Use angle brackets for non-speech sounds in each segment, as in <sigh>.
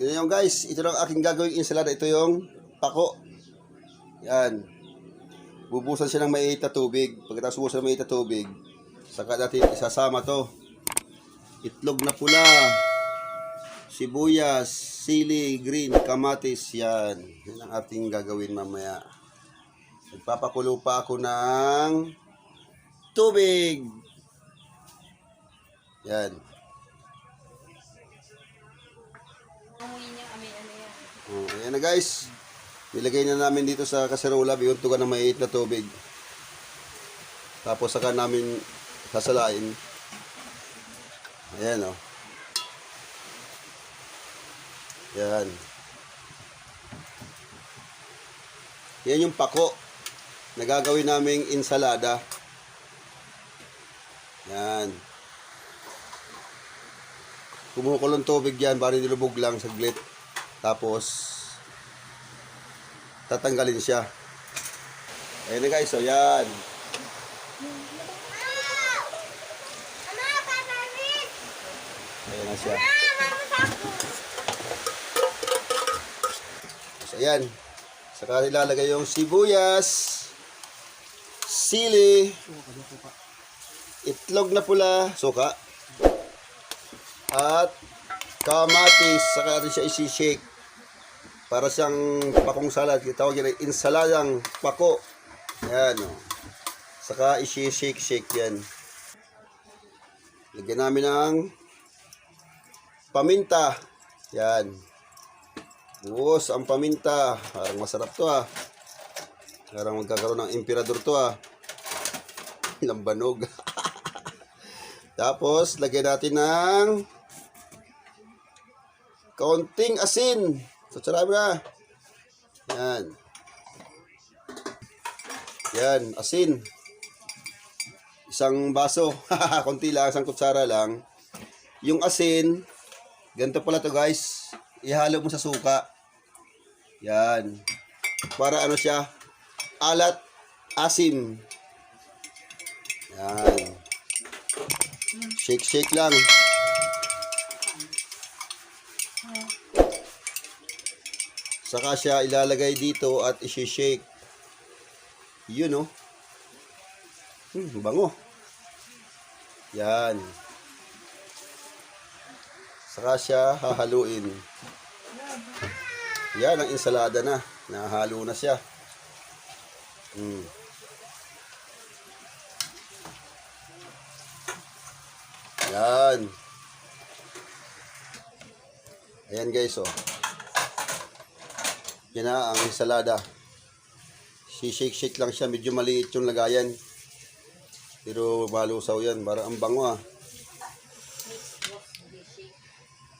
Yan yung guys, ito lang aking gagawing ensalada. Ito yung pako. Yan. Bubusan siya ng maiit na tubig. Pagkatapos bubusan ng maiit na tubig, saka natin isasama to. Itlog na pula, sibuyas, sili, green, kamatis, yan. Yan ang ating gagawin mamaya. Nagpapakulo pa ako ng tubig. Yan. Amoy niya, amoy ano. Oh, ayan na guys. Nilagay na namin dito sa kaserola, biyuntugan ng maiit na tubig. Tapos saka namin sasalain. Ayan oh. Yan. Yan yung pako na gagawin naming insalada. Yan. Kumukulong tubig yan, bari nilubog lang saglit. Tapos, tatanggalin siya. Ayan na guys, so yan. Ayan na siya. So ayan. Saka nilalagay yung sibuyas, sili, itlog na pula, suka, at kamatis, saka natin siya isi-shake. Para siyang pakong salad, tawag yan ay insaladang pako. Ayan, o. Saka isi-shake-shake yan. Lagyan namin ng paminta. Yan. Buhos ang paminta. Parang masarap to ah. Parang magkakaroon ng emperador to ah. Lambanog. <laughs> Tapos, lagyan natin ng kaunting asin. So, sarap na. Yan. Yan, asin. Isang baso. <laughs> Konti lang, isang kutsara lang. Yung asin, ganito pala to guys. Ihalo mo sa suka. Yan. Para ano siya? Alat, asim. Yan. Shake, shake lang. Saka siya ilalagay dito at isi-shake. Yun oh. Hmm, bango. Yan. Saka siya hahaluin. Yan ang ensalada na. Nahalo na siya. Hmm. Yan. Ayan guys oh. Yan na ang ensalada. Si-shake-shake lang siya. Medyo maliit yung lagayan. Pero malusaw yan. Para ang bango ah.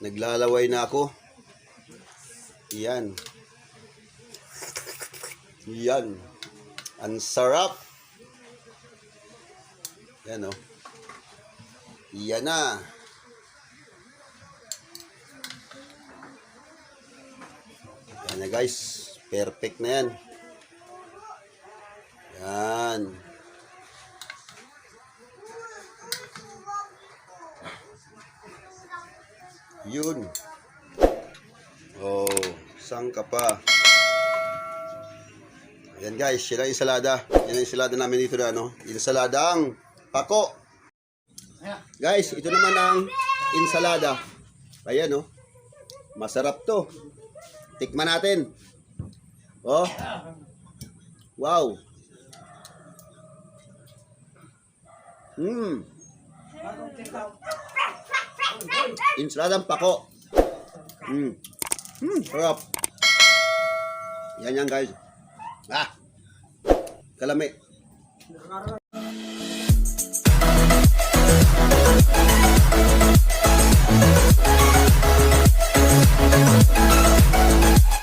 Naglalaway na ako. Yan. Yan. Ang sarap. Yan oh. Yan na. Yan na guys. Perfect na yan. Yan. Yun. Oh, saan ka pa? Ayan guys, sila yung ensalada. Yan ang ensalada namin dito na, no? Ensaladang pako. Guys, ito naman ang ensalada. Ayan, no? Masarap to. Tikman natin. Oh. Wow. Hmm. Ensaladang pako. Hmm. Hmm, sarap. Yan yan guys. Ah. Kalami.